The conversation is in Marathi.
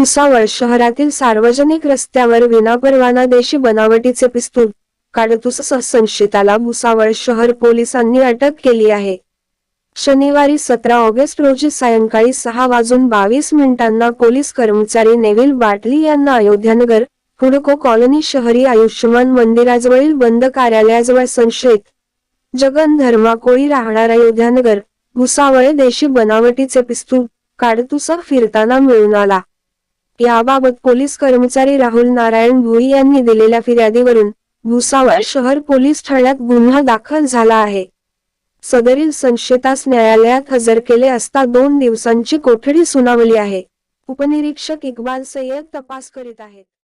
भुसावळ शहरातील सार्वजनिक रस्त्यावर विनापरवाना देशी बनावटीचे पिस्तूल. काडतूससह संशयिताला भुसावळ शहर पोलिसांनी अटक केली आहे. शनिवारी सतरा ऑगस्ट रोजी सायंकाळी सहा वाजून बावीस मिनिटांना पोलीस कर्मचारी नेविल बाटली यांना अयोध्यानगर हुडको कॉलनी शहरी आयुष्यमान मंदिराजवळील बंद कार्यालयाजवळ संशयित. जगन धर्मा कोळी राहणार अयोध्यानगर भुसावळ देशी बनावटीचे पिस्तूल काडतुसा फिरताना मिळून आला. याबाबत पोलीस कर्मचारी राहुल नारायण भोई यांनी दिलेल्या फिर्यादीवरून भुसावळ शहर पोलीस ठाण्यात गुन्हा दाखल झाला आहे. सदरील संशयितास न्यायालयात हजर केले असता दोन दिवसांची कोठडी सुनावली आहे. उपनिरीक्षक इक्बाल सय्यद तपास करीत आहेत.